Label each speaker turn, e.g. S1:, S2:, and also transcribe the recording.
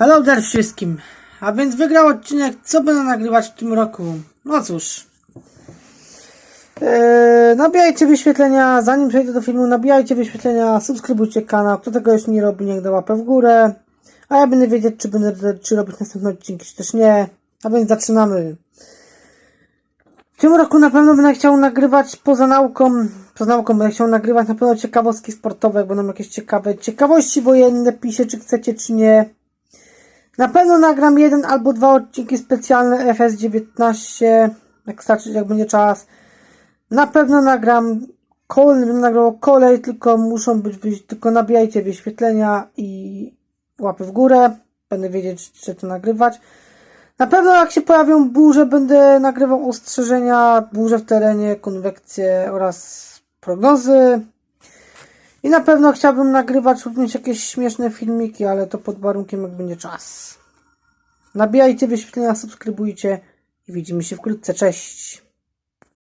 S1: Hello there wszystkim. A więc wygrał odcinek, co będę nagrywać w tym roku. No cóż. Eee, nabijajcie wyświetlenia, zanim przejdę do filmu, nabijajcie wyświetlenia, subskrybujcie kanał. Kto tego jeszcze nie robi, niech da łapę w górę. A ja będę wiedzieć, czy będę czy robić następne odcinki, czy też nie. A więc zaczynamy. W tym roku na pewno będę chciał nagrywać poza nauką. Poza nauką będę chciał nagrywać na pewno ciekawostki sportowe, jak będą jakieś ciekawe ciekawości wojenne, pisze czy chcecie, czy nie. Na pewno nagram jeden albo dwa odcinki specjalne FS19, jak starczy, jak będzie czas. Na pewno nagram kolej, będę nagrał kolej, tylko muszą być, tylko nabijajcie wyświetlenia i łapy w górę. Będę wiedzieć, czy to nagrywać. Na pewno jak się pojawią burze, będę nagrywał ostrzeżenia, burze w terenie, konwekcje oraz prognozy. I na pewno chciałbym nagrywać również jakieś śmieszne filmiki, ale to pod warunkiem, jak będzie czas. Nabijajcie wyświetlenia, subskrybujcie i widzimy się wkrótce. Cześć!